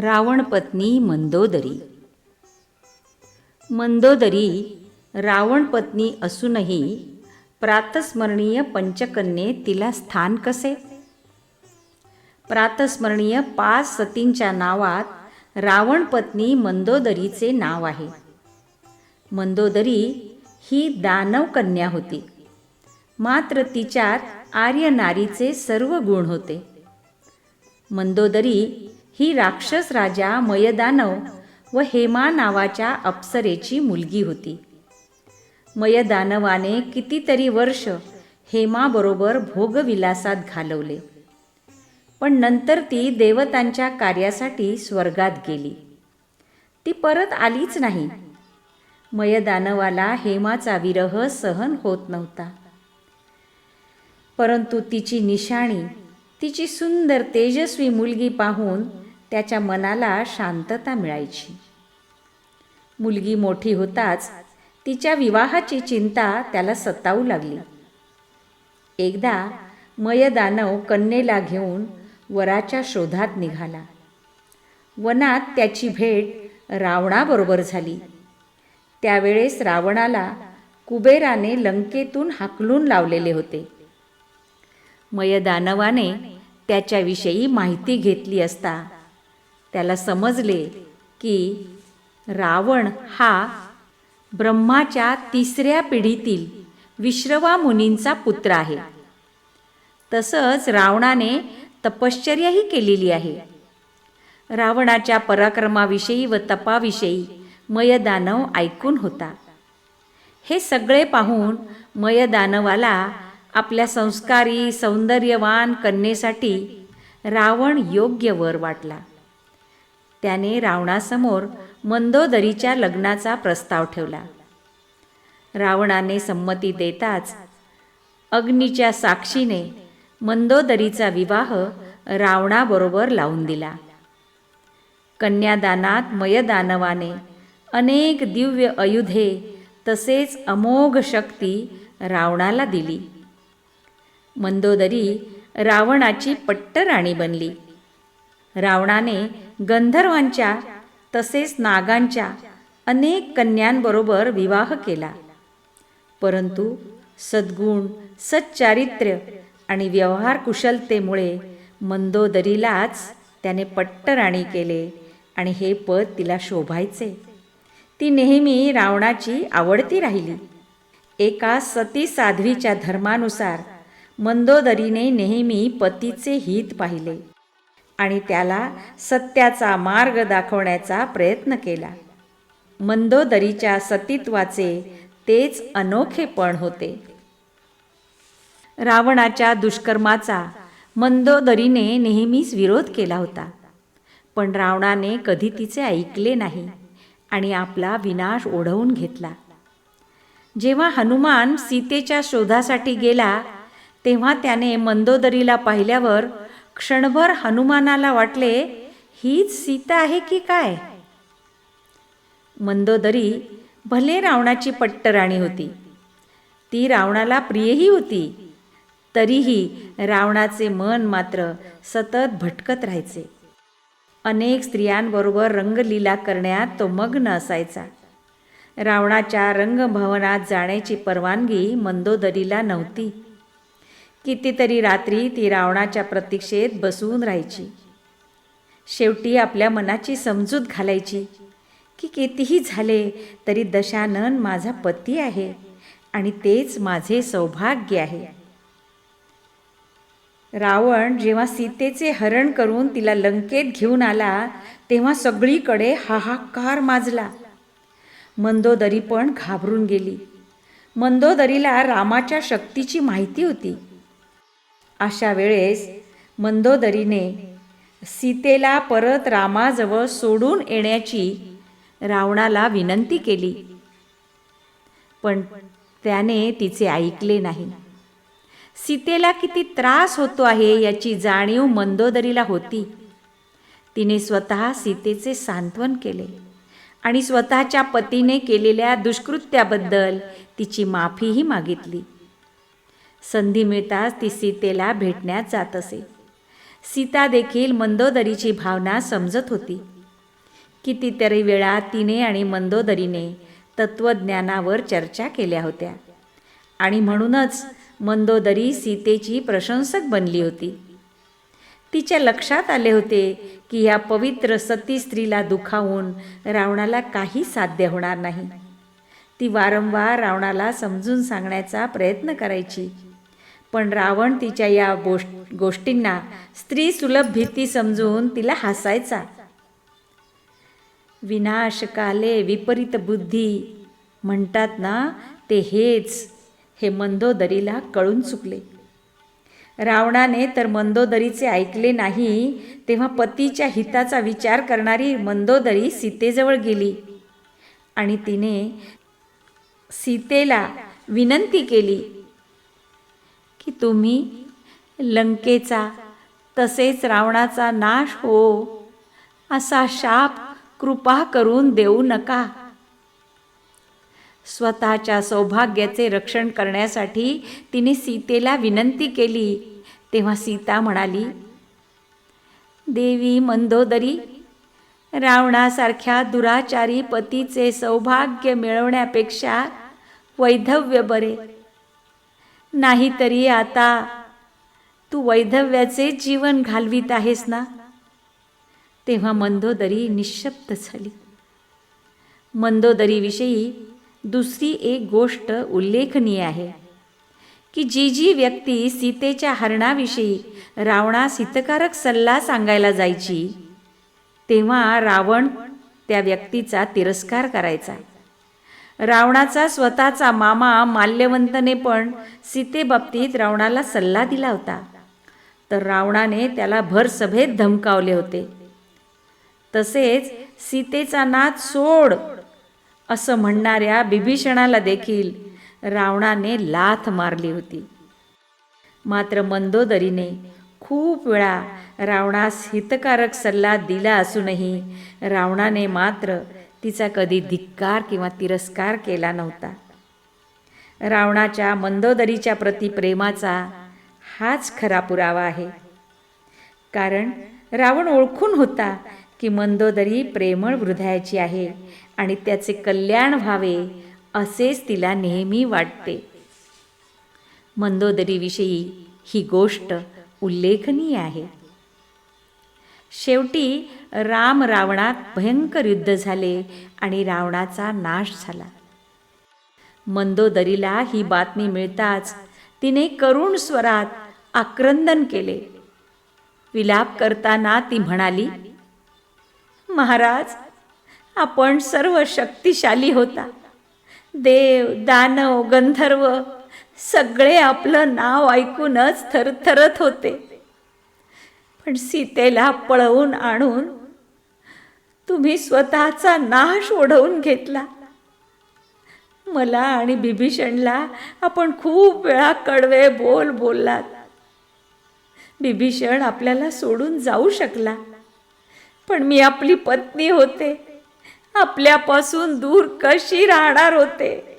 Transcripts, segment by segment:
रावणपत्नी मंदोदरी. मंदोदरी रावणपत्नी असूनही प्रातस्मरणीय पंचकन्ये तिला स्थान कसे? प्रातस्मरणीय पाच सतींच्या नावात रावणपत्नी मंदोदरीचे नाव आहे. मंदोदरी ही दानव कन्या होती. मात्र तिच्यात आर्य नारीचे सर्व गुण होते. मंदोदरी ही राक्षस राजा मयदानव व हेमा नावाच्या अप्सरेची मुलगी होती. मयदानवाने कितीतरी वर्ष हेमाबरोबर भोगविलासात घालवले. पण नंतर ती देवतांच्या कार्यासाठी स्वर्गात गेली. ती परत आलीच नाही. मयदानवाला हेमाचा विरह सहन होत नव्हता. परंतु तिची निशाणी तिची सुंदर तेजस्वी मुलगी पाहून त्याच्या मनाला शांतता मिळायची. मुलगी मोठी होताच तिच्या विवाहाची चिंता त्याला सतावू लागली. एकदा मयदानव कन्येला घेऊन वराच्या शोधात निघाला. वनात त्याची भेट रावणाबरोबर झाली. त्यावेळेस रावणाला कुबेराने लंकेतून हाकलून लावलेले होते. मयदानवाने त्याच्याविषयी माहिती घेतली असता त्याला समजले की रावण हा ब्रह्माच्या तिसऱ्या पिढीतील विश्रवा मुनींचा पुत्र आहे. तसंच रावणाने तपश्चर्याही केलेली आहे. रावणाच्या पराक्रमाविषयी व तपाविषयी मयदानव ऐकून होता. हे सगळे पाहून मयदानवाला आपल्या संस्कारी सौंदर्यवान कन्येसाठी रावण योग्य वर वाटला. त्याने रावणासमोर मंदोदरीच्या लग्नाचा प्रस्ताव ठेवला. रावणाने संमती देताच अग्नीच्या साक्षीने मंदोदरीचा विवाह रावणाबरोबर लावून दिला. कन्यादानात मयदानवाने अनेक दिव्य अयुधे तसेच अमोघ शक्ती रावणाला दिली. मंदोदरी रावणाची पट्टराणी बनली. रावणाने गंधर्वांच्या तसेच नागांच्या अनेक कन्यांबरोबर विवाह केला. परंतु सद्गुण सच्चारित्र्य आणि व्यवहार कुशलतेमुळे मंदोदरीलाच त्याने पट्टराणी केले आणि हे पद तिला शोभायचे. ती नेहमी रावणाची आवडती राहिली. एका सती साध्वीच्या धर्मानुसार मंदोदरीने नेहमी पतीचे हित पाहिले. आणि त्याला सत्याचा मार्ग दाखवण्याचा प्रयत्न केला. मंदोदरीच्या सतीत्वाचे तेच अनोखेपण होते. रावणाच्या दुष्कर्माचा मंदोदरीने नेहमीच विरोध केला होता. पण रावणाने कधी तिचे ऐकले नाही आणि आपला विनाश ओढवून घेतला. जेव्हा हनुमान सीतेच्या शोधासाठी गेला तेव्हा त्याने मंदोदरीला पाहिल्यावर क्षणभर हनुमानाला वाटले हीच सीता आहे की काय? मंदोदरी भले रावणाची पट्टराणी होती. ती रावणाला प्रियही होती. तरीही रावणाचे मन मात्र सतत भटकत राहायचे. अनेक स्त्रियांबरोबर रंगलीला करण्यात तो मग्न असायचा. रावणाच्या रंगभवनात जाण्याची परवानगी मंदोदरीला नव्हती. कितीतरी रात्री ती रावणाच्या प्रतीक्षेत बसून राहायची. शेवटी आपल्या मनाची समजूत घालायची की कितीही झाले तरी दशानन माझा पती आहे आणि तेच माझे सौभाग्य आहे. रावण जेव्हा सीतेचे हरण करून तिला लंकेत घेऊन आला तेव्हा सगळीकडे हाहाकार माजला. मंदोदरी पण घाबरून गेली. मंदोदरीला रामाच्या शक्तीची माहिती होती. अशा वेळेस मंदोदरीने सीतेला परत रामाजवळ सोडून येण्याची रावणाला विनंती केली. पण त्याने तिचे ऐकले नाही. सीतेला किती त्रास होतो आहे याची जाणीव मंदोदरीला होती. तिने स्वतः सीतेचे सांत्वन केले आणि स्वतःच्या पतीने केलेल्या दुष्कृत्याबद्दल तिची माफीही मागितली. संधी मिळताच ती सीतेला भेटण्यात जात असे. सीता देखील मंदोदरीची भावना समजत होती. कितीतरी वेळा तिने आणि मंदोदरीने तत्त्वज्ञानावर चर्चा केल्या होत्या. आणि म्हणूनच मंदोदरी सीतेची प्रशंसक बनली होती. तिच्या लक्षात आले होते की या पवित्र सती स्त्रीला दुखावून रावणाला काही साध्य होणार नाही. ती वारंवार रावणाला समजून सांगण्याचा प्रयत्न करायची पण रावण तिच्या या गोष् गोष्टींना स्त्री सुलभ भीती समजून तिला हसायचा. विनाशकाले विपरीत बुद्धी. म्हणतात ना ते हेच. हे मंदोदरीला कळून चुकले. रावणाने तर मंदोदरीचे ऐकले नाही तेव्हा पतीच्या हिताचा विचार करणारी मंदोदरी सीतेजवळ गेली. आणि तिने सीतेला विनंती केली की तुम्ही लंकेचा तसेच रावणाचा नाश हो असा शाप कृपा करून देऊ नका. स्वतःच्या सौभाग्याचे रक्षण करण्यासाठी तिने सीतेला विनंती केली. तेव्हा सीता म्हणाली देवी मंदोदरी रावणासारख्या दुराचारी पतीचे सौभाग्य मिळवण्यापेक्षा वैधव्य बरे. नाहीतरी आता तू वैधव्याचे जीवन घालवीत आहेस ना? तेव्हा मंदोदरी निशब्द झाली. मंदोदरीविषयी दुसरी एक गोष्ट उल्लेखनीय आहे की जी जी व्यक्ती सीतेच्या हरणाविषयी रावणास हितकारक सल्ला सांगायला जायची तेव्हा रावण त्या व्यक्तीचा तिरस्कार करायचा. रावणाचा स्वतःचा मामा माल्यवंतने पण सीतेबाबतीत रावणाला सल्ला दिला होता. तर रावणाने त्याला भर सभेत धमकावले होते. तसेच सीतेचा नाद सोड असं म्हणणाऱ्या बिभीषणाला देखील रावणाने लाथ मारली होती. मात्र मंदोदरीने खूप वेळा रावणास हितकारक सल्ला दिला असूनही रावणाने मात्र तिचा कधी धिक्कार किंवा तिरस्कार केला नव्हता. रावणाच्या मंदोदरीच्या प्रति प्रेमाचा हाच खरा पुरावा आहे. कारण रावण ओळखून होता की मंदोदरी प्रेमळ हृदयाची आहे आणि त्याचे कल्याण व्हावे असेच तिला नेहमी वाटते. मंदोदरीविषयी ही गोष्ट उल्लेखनीय आहे. शेवटी राम रावणात भयंकर युद्ध झाले आणि रावणाचा नाश झाला. मंदोदरीला ही बातमी मिळताच तिने करुण स्वरात आक्रंदन केले. विलाप करताना ती म्हणाली महाराज आपण सर्व शक्तिशाली होता. देव दानव गंधर्व सगळे आपलं नाव ऐकूनच थरथरत होते. पण सीतेला पळवून आणून तुम्ही स्वतःचा नाश ओढवून घेतला. मला आणि बिभीषणला आपण खूप वेळा कडवे बोल बोललात. बिभीषण आपल्याला सोडून जाऊ शकला. पण मी आपली पत्नी होते. आपल्यापासून दूर कशी राहणार होते?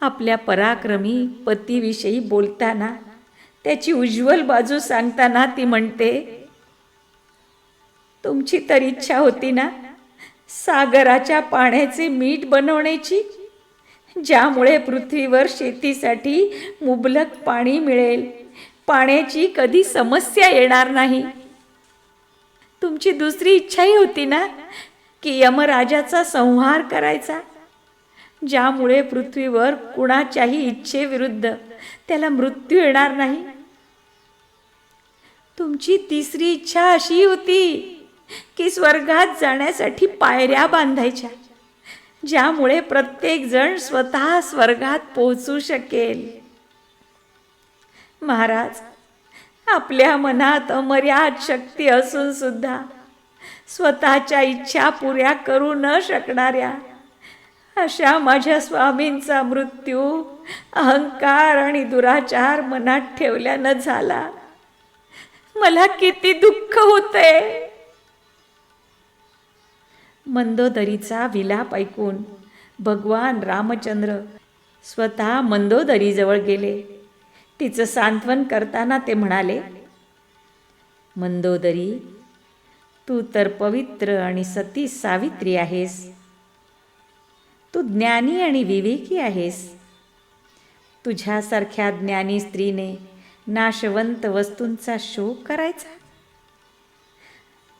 आपल्या पराक्रमी पतीविषयी बोलताना त्याची उज्ज्वल बाजू सांगताना ती म्हणते तुमची तर इच्छा होती ना सागराच्या पाण्याचे मीठ बनवण्याची ज्यामुळे पृथ्वीवर शेतीसाठी मुबलक पाणी मिळेल. पाण्याची कधी समस्या येणार नाही. तुमची दुसरी इच्छाही होती ना की यमराजाचा संहार करायचा ज्यामुळे पृथ्वीवर कुणाच्याही इच्छेविरुद्ध त्याला मृत्यू येणार नाही. तुमची तिसरी इच्छा अशी होती की स्वर्गात जाण्यासाठी पायऱ्या बांधायच्या ज्यामुळे प्रत्येक जण स्वतः स्वर्गात पोहोचू शकेल. महाराज आपल्या मनात अमर्याद शक्ती असून सुद्धा स्वतःच्या इच्छा पुऱ्या करू न शकणाऱ्या अशा माझ्या स्वामींचा मृत्यू अहंकार आणि दुराचार मनात ठेवल्यानं झाला. मला किती दुःख होते मंदोदरीचा विलाप ऐकून भगवान रामचंद्र स्वतः मंदोदरीजवळ गेले. तिचं सांत्वन करताना ते म्हणाले मंदोदरी तू तर पवित्र आणि सती सावित्री आहेस. तू ज्ञानी आणि विवेकी आहेस. तुझ्यासारख्या ज्ञानी स्त्रीने नाशवंत वस्तूंचा शोक करायचा?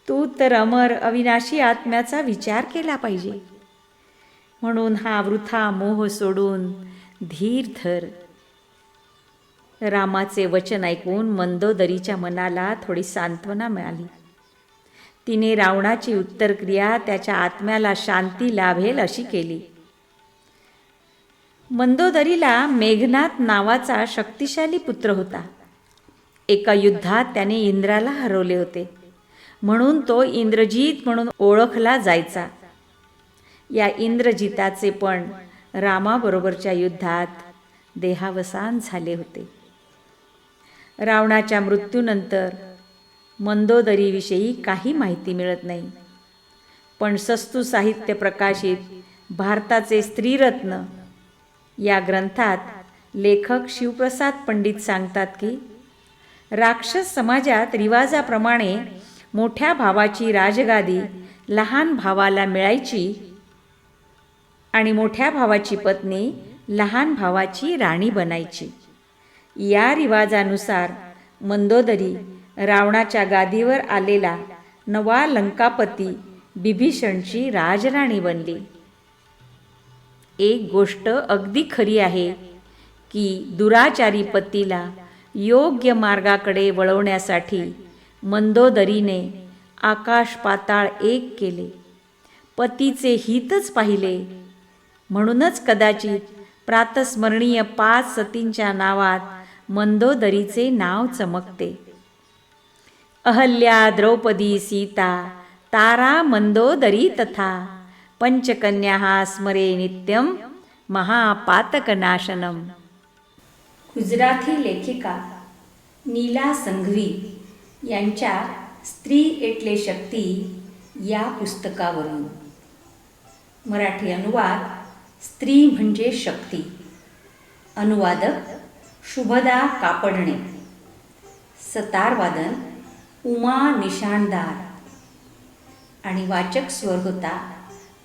तू तर अमर अविनाशी आत्म्याचा विचार केला पाहिजे. म्हणून हा वृथा मोह सोडून धीर धर. रामाचे वचन ऐकून मंदोदरीच्या मनाला थोडी सांत्वना मिळाली. तिने रावणाची उत्तरक्रिया त्याच्या आत्म्याला शांती लाभेल अशी केली. मंदोदरीला मेघनाथ नावाचा शक्तिशाली पुत्र होता. एका युद्धात त्याने इंद्राला हरवले होते. म्हणून तो इंद्रजीत म्हणून ओळखला जायचा. या इंद्रजिताचे पण रामाबरोबरच्या युद्धात देहावसान झाले होते. रावणाच्या मृत्यूनंतर मंदोदरीविषयी काही माहिती मिळत नाही. पण सस्तू साहित्य प्रकाशित भारताचे स्त्रीरत्न या ग्रंथात लेखक शिवप्रसाद पंडित सांगतात की राक्षस समाजात रिवाजाप्रमाणे मोठ्या भावाची राजगादी लहान भावाला मिळायची आणि मोठ्या भावाची पत्नी लहान भावाची राणी बनायची. या रिवाजानुसार मंदोदरी रावणाच्या गादीवर आलेला नवा लंकापती बिभीषणची राजराणी बनली. एक गोष्ट अगदी खरी आहे की दुराचारी पतीला योग्य मार्गाकडे वळवण्यासाठी मंदोदरीने आकाश पाताळ एक केले. पतीचे हितच पाहिले. म्हणूनच कदाचित प्रातस्मरणीय पाच सतींच्या नावात मंदोदरीचे नाव चमकते. अहल्या द्रौपदी सीता तारा मंदोदरी तथा पंचकन्या स्मरे नित्यम महापातकनाशनम। गुजराती लेखिका नीला संघवी यांच्या स्त्री एटले शक्ती या पुस्तकावरून। मराठी अनुवाद स्त्री म्हणजे शक्ती। अनुवादक शुभदा कापडणे। सतारवादन उमा निशाणदार आणि वाचक स्वर होता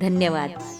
धन्यवाद.